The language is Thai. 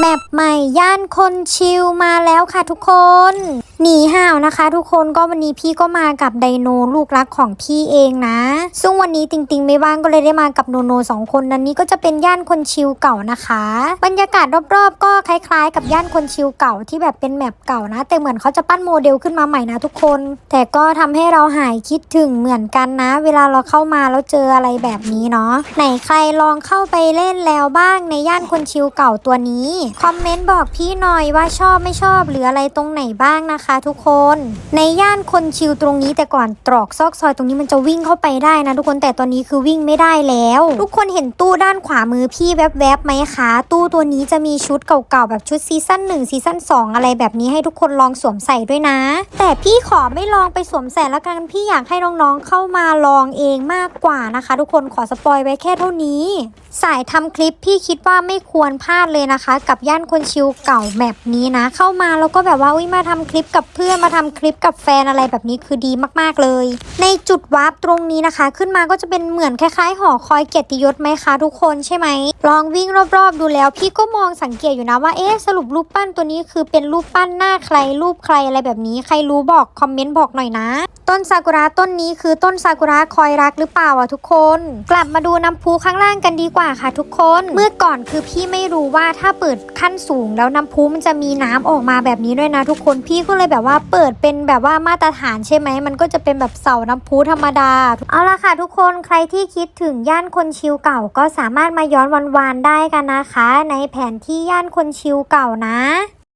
แมปใหม่ย่านคนชิลมาแล้วค่ะทุกคน หนีห่าวนะคะ ทุกคนก็วันนี้พี่ก็มากับไดโนลูกรักของพี่เองนะ ซึ่งวันนี้ติงติงไม่ว่างก็เลยได้มากับโนโนสองคนนั้นนี้ก็จะเป็นย่านคนชิลเก่านะคะ บรรยากาศรอบๆ ก็คล้ายๆ กับย่านคนชิลเก่าที่แบบเป็นแมปเก่านะ แต่เหมือนเขาจะปั้นโมเดลขึ้นมาใหม่นะทุกคน แต่ก็ทำให้เราหายคิดถึงเหมือนกันนะ เวลาเราเข้ามาแล้วเจออะไรแบบนี้เนาะไหนใครลองเข้าไปเล่นแล้วบ้างในย่านคนชิลเก่าตัวนี้คอมเมนต์บอกพี่หน่อยว่าชอบไม่ชอบหรืออะไรตรงไหนบ้างนะคะ ทุกคน ในย่านคนชิลตรงนี้แต่ก่อนตรอกซอกซอยตรงนี้มันจะวิ่งเข้าไปได้นะ ทุกคนแต่ตอนนี้คือวิ่งไม่ได้แล้ว ทุกคนเห็นตู้ด้านขวามือพี่แวบๆไหมคะ ตู้ตัวนี้จะมีชุดเก่าๆแบบชุดซีซั่น1ซีซั่น2 อะไรแบบนี้ให้ทุกคนลองสวมใส่ด้วยนะ แต่พี่ขอไม่ลองไปสวมใส่แล้วกันพี่อยากให้น้องๆเข้ามาลองเองมากกว่านะคะ ทุกคนขอสปอยไว้แค่เท่านี้สายทำคลิปพี่คิดว่าไม่ควรพลาดเลยนะคะ กับย่านคนชิลเก่าแบบนี้นะ เข้ามาแล้วก็แบบว่าอุ้ยมาทำคลิปกับเพื่อนมาทำคลิปกับแฟนอะไรแบบนี้คือดีมากๆเลย ในจุดวาร์ปตรงนี้นะคะ ขึ้นมาก็จะเป็นเหมือนคล้ายๆหอคอยเกียรติยศไหมคะทุกคนใช่ไหมลองวิ่งรอบๆดูแล้วพี่ก็มองสังเกตอยู่นะว่าเอ๊ะสรุปรูปปั้นตัวนี้คือเป็นรูปปั้นหน้าใครรูปใครอะไรแบบนี้ใครรู้บอกคอมเมนต์บอกหน่อยนะ ต้นซากุระต้นนี้คือต้นซากุระคอยรักหรือเปล่าอะทุกคน กลับมาดูน้ำพุข้างล่างกันดีกว่าค่ะทุกคน เมื่อก่อนคือพี่ไม่รู้ว่าถ้าเปิดขั้นสูงแล้วน้ำพุมันจะมีน้ำออกมาแบบนี้ด้วยนะทุกคนพี่ก็เลยแบบว่าเปิดเป็นแบบว่ามาตรฐานใช่ไหมมันก็จะเป็นแบบเสาน้ำพุธรรมดา เอาละค่ะทุกคนใครที่คิดถึงย่านคนชิลเก่าก็สามารถมาย้อนวันวานๆได้กันนะคะ ในแผนที่ย่านคนชิลเก่านะ